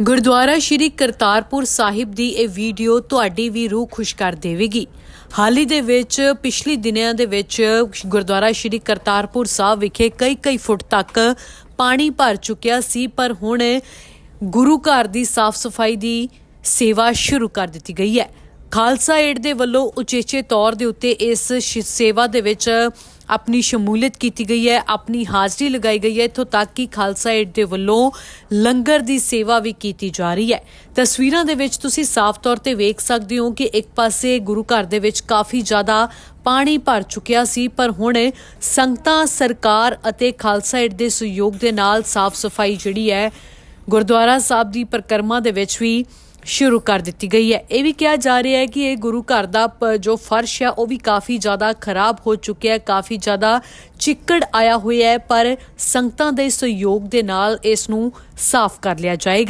ਗੁਰਦੁਆਰਾ ਸ਼੍ਰੀ ਕਰਤਾਰਪੁਰ ਸਾਹਿਬ ਦੀ ਇਹ ਵੀਡੀਓ ਤੁਹਾਡੀ ਵੀ ਰੂਹ ਖੁਸ਼ ਕਰ ਦੇਵੇਗੀ। ਹਾਲ ਹੀ ਦੇ ਵਿੱਚ, ਪਿਛਲੇ ਦਿਨਾਂ ਦੇ ਵਿੱਚ ਗੁਰਦੁਆਰਾ ਸ਼੍ਰੀ ਕਰਤਾਰਪੁਰ ਸਾਹਿਬ ਵਿਖੇ ਕਈ ਕਈ ਫੁੱਟ ਤੱਕ ਪਾਣੀ ਭਰ ਚੁੱਕਿਆ ਸੀ, ਪਰ ਹੁਣ ਗੁਰੂ ਘਰ ਦੀ ਸਾਫ਼ ਸਫ਼ਾਈ ਦੀ ਸੇਵਾ ਸ਼ੁਰੂ ਕਰ ਦਿੱਤੀ ਗਈ ਹੈ। ਖਾਲਸਾ ਏਡ ਦੇ ਵੱਲੋਂ ਉਚੇਚੇ ਤੌਰ ਦੇ ਉੱਤੇ ਇਸ ਸੇਵਾ ਦੇ ਵਿੱਚ ਆਪਣੀ ਸ਼ਮੂਲੀਅਤ ਕੀਤੀ ਗਈ ਹੈ, ਆਪਣੀ ਹਾਜ਼ਰੀ ਲਗਾਈ ਗਈ ਹੈ, ਇੱਥੋਂ ਤੱਕ ਕਿ ਖਾਲਸਾ ਏਡ ਦੇ ਵੱਲੋਂ ਲੰਗਰ ਦੀ ਸੇਵਾ ਵੀ ਕੀਤੀ ਜਾ ਰਹੀ ਹੈ। ਤਸਵੀਰਾਂ ਦੇ ਵਿੱਚ ਤੁਸੀਂ ਸਾਫ਼ ਤੌਰ ਤੇ ਵੇਖ ਸਕਦੇ ਹੋ ਕਿ ਇੱਕ ਪਾਸੇ ਗੁਰੂ ਘਰ ਦੇ ਵਿੱਚ ਕਾਫੀ ਜ਼ਿਆਦਾ ਪਾਣੀ ਭਰ ਚੁੱਕਿਆ ਸੀ, ਪਰ ਹੁਣ ਸੰਗਤਾਂ, ਸਰਕਾਰ ਅਤੇ ਖਾਲਸਾ ਏਡ ਦੇ ਸਹਿਯੋਗ ਦੇ ਨਾਲ ਸਾਫ਼ ਸਫ਼ਾਈ ਜਿਹੜੀ ਹੈ, ਗੁਰਦੁਆਰਾ ਸਾਹਿਬ ਦੀ ਪਰਿਕਰਮਾ ਦੇ ਵਿੱਚ ਵੀ ਸ਼ੁਰੂ ਕਰ ਦਿੱਤੀ ਗਈ ਹੈ। ਇਹ ਵੀ ਕਿਹਾ ਜਾ ਰਿਹਾ ਹੈ ਕਿ ਇਹ ਗੁਰੂ ਘਰ ਦਾ ਜੋ ਫਰਸ਼ ਹੈ, ਉਹ ਵੀ ਕਾਫੀ ਜ਼ਿਆਦਾ ਖਰਾਬ ਹੋ ਚੁੱਕਿਆ ਹੈ, ਕਾਫੀ ਜ਼ਿਆਦਾ ਚਿੱਕੜ ਆਇਆ ਹੋਇਆ ਹੈ, ਪਰ ਸੰਗਤਾਂ ਦੇ ਸਹਿਯੋਗ ਦੇ ਨਾਲ ਇਸ ਨੂੰ ਸਾਫ਼ ਕਰ ਲਿਆ ਜਾਏਗਾ।